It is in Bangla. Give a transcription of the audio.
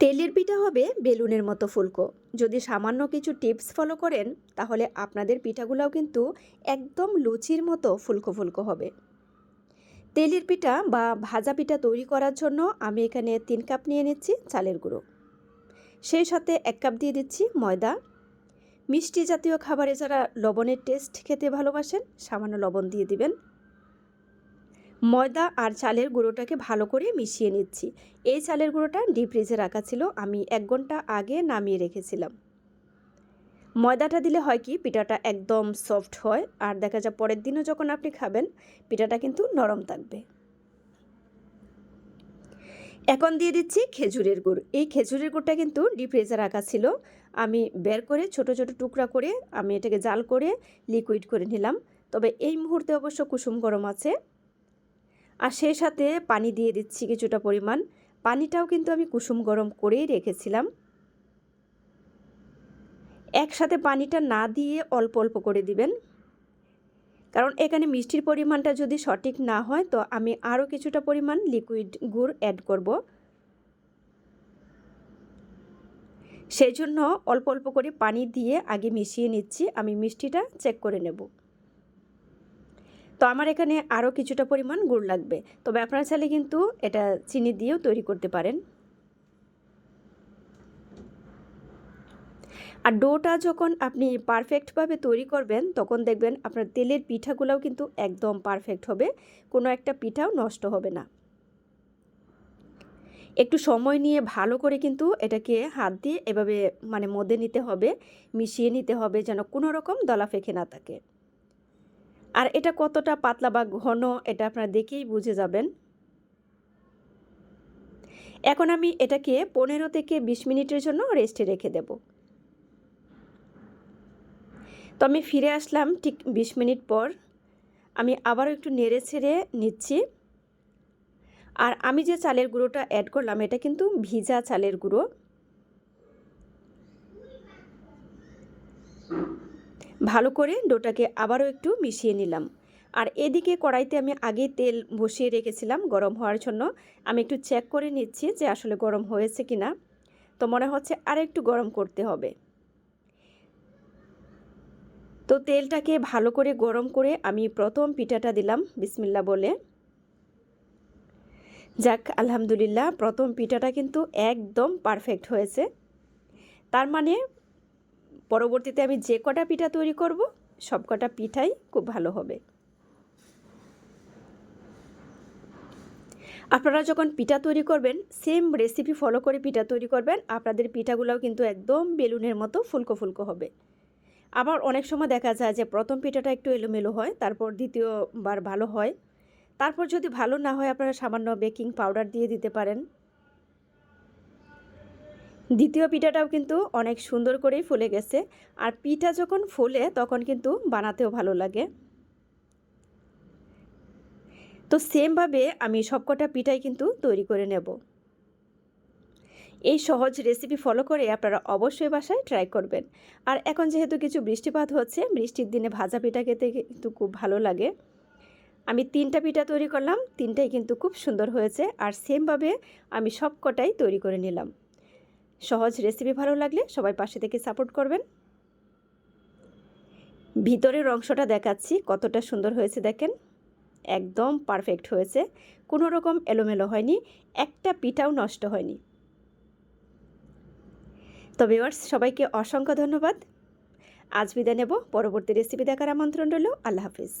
তেলের পিঠা হবে বেলুনের মতো ফুলকো। যদি সামান্য কিছু টিপস ফলো করেন, তাহলে আপনাদের পিঠাগুলোও কিন্তু একদম লুচির মতো ফুলকো ফুলকো হবে। তেলের পিঠা বা ভাজা পিঠা তৈরি করার জন্য আমি এখানে তিন কাপ নিয়ে নিচ্ছি চালের গুঁড়ো। সেই সাথে এক কাপ দিয়ে দিচ্ছি ময়দা। মিষ্টি জাতীয় খাবারে যারা লবণের টেস্ট খেতে ভালোবাসেন, সামান্য লবণ দিয়ে দিবেন। ময়দা আর চালের গুঁড়োটাকে ভালো করে মিশিয়ে নিচ্ছি। এই চালের গুঁড়োটা ডিপ ফ্রিজে রাখা ছিল, আমি এক ঘণ্টা আগে নামিয়ে রেখেছিলাম। ময়দাটা দিলে হয় কি, পিঠাটা একদম সফট হয়, আর দেখা যায় পরের দিনও যখন আপনি খাবেন, পিঠাটা কিন্তু নরম থাকবে। এখন দিয়ে দিচ্ছি খেজুরের গুড়। এই খেজুরের গুড়টা কিন্তু ডিপ ফ্রিজে রাখা ছিল, আমি বের করে ছোট ছোট টুকরা করে আমি এটাকে জাল করে লিকুইড করে নিলাম। তবে এই মুহূর্তে অবশ্য কুসুম গরম আছে আর সেই সাথে পানি দিয়ে দিচ্ছি কিছুটা পরিমাণ। পানিটাও কিন্তু আমি কুসুম গরম করেই রেখেছিলাম। একসাথে পানিটা না দিয়ে অল্প অল্প করে দিবেন। কারণ এখানে মিষ্টির পরিমাণটা যদি সঠিক না হয়, তো আমি আরও কিছুটা পরিমাণ লিকুইড গুড় অ্যাড করব। সেই জন্য অল্প অল্প করে পানি দিয়ে আগে মিশিয়ে নিচ্ছি। আমি মিষ্টিটা চেক করে নেব। তো আমার এখানে আরও কিছুটা পরিমাণ গুড় লাগবে। তবে আপনারা চাইলে কিন্তু এটা চিনি দিয়েও তৈরি করতে পারেন। আর ডোটা যখন আপনি পারফেক্টভাবে তৈরি করবেন, তখন দেখবেন আপনার তেলের পিঠাগুলোও কিন্তু একদম পারফেক্ট হবে, কোনো একটা পিঠাও নষ্ট হবে না। একটু সময় নিয়ে ভালো করে কিন্তু এটাকে হাত দিয়ে এভাবে মানে মদে নিতে হবে, মিশিয়ে নিতে হবে যেন কোনো রকম দলা ফেঁকে না থাকে। আর এটা কতটা পাতলা বা ঘন, এটা আপনারা দেখেই বুঝে যাবেন। এখন আমি এটাকে পনেরো থেকে বিশ মিনিটের জন্য রেস্টে রেখে দেব। তো আমি ফিরে আসলাম ঠিক বিশ মিনিট পর। আমি আবারও একটু নেড়ে ছেড়ে নিচ্ছি। আর আমি যে চালের গুঁড়োটা অ্যাড করলাম, এটা কিন্তু ভিজা চালের গুঁড়ো। ভালো করে ডোটাকে আবারও একটু মিশিয়ে নিলাম। আর এদিকে কড়াইতে আমি আগে তেল বসিয়ে রেখেছিলাম গরম হওয়ার জন্য। আমি একটু চেক করে নিচ্ছি যে আসলে গরম হয়েছে কি না তো মনে হচ্ছে আর একটু গরম করতে হবে। তো তেলটাকে ভালো করে গরম করে আমি প্রথম পিঠাটা দিলাম বিসমিল্লা বলে। যাক, আলহামদুলিল্লাহ, প্রথম পিঠাটা কিন্তু একদম পারফেক্ট হয়েছে। তার মানে পরবর্তীতে আমি যে কটা পিঠা তৈরি করব, সব কটা পিঠাই খুব ভালো হবে। আপনারা যখন পিঠা তৈরি করবেন সেম রেসিপি ফলো করে পিঠা তৈরি করবেন, আপনাদের পিঠাগুলোও কিন্তু একদম বেলুনের মতো ফুলকো ফুলকো হবে। আবার অনেক সময় দেখা যায় যে প্রথম পিঠাটা একটু এলোমেলো হয়, তারপর দ্বিতীয়বার ভালো হয়। তারপর যদি ভালো না হয়, আপনারা সামান্য বেকিং পাউডার দিয়ে দিতে পারেন। দ্বিতীয় পিঠাটাও কিন্তু অনেক সুন্দর করেই ফুলে গেছে। আর পিঠা যখন ফুলে, তখন কিন্তু বানাতেও ভালো লাগে। তো সেমভাবে আমি সবকটা পিঠাই কিন্তু তৈরি করে নেব। এই সহজ রেসিপি ফলো করে আপনারা অবশ্যই বাসায় ট্রাই করবেন। আর এখন যেহেতু কিছু বৃষ্টিপাত হচ্ছে, বৃষ্টির দিনে ভাজা পিঠা খেতে কিন্তু খুব ভালো লাগে। আমি তিনটা পিঠা তৈরি করলাম, তিনটাই কিন্তু খুব সুন্দর হয়েছে। আর সেমভাবে আমি সব কটাই তৈরি করে নিলাম। সহজ রেসিপি ভালো লাগলে সবাই পাশে থেকে সাপোর্ট করবেন। ভিতরের অংশটা দেখাচ্ছি, কতটা সুন্দর হয়েছে দেখেন। একদম পারফেক্ট হয়েছে। কোনো রকম এলোমেলো হয়নি, একটা পিঠাও নষ্ট হয়নি। তো ভিওয়ার্স সবাইকে অসংখ্য ধন্যবাদ। আজ বিদায় নেব, পরবর্তী রেসিপি দেখার আমন্ত্রণ রইল। আল্লাহ হাফিজ।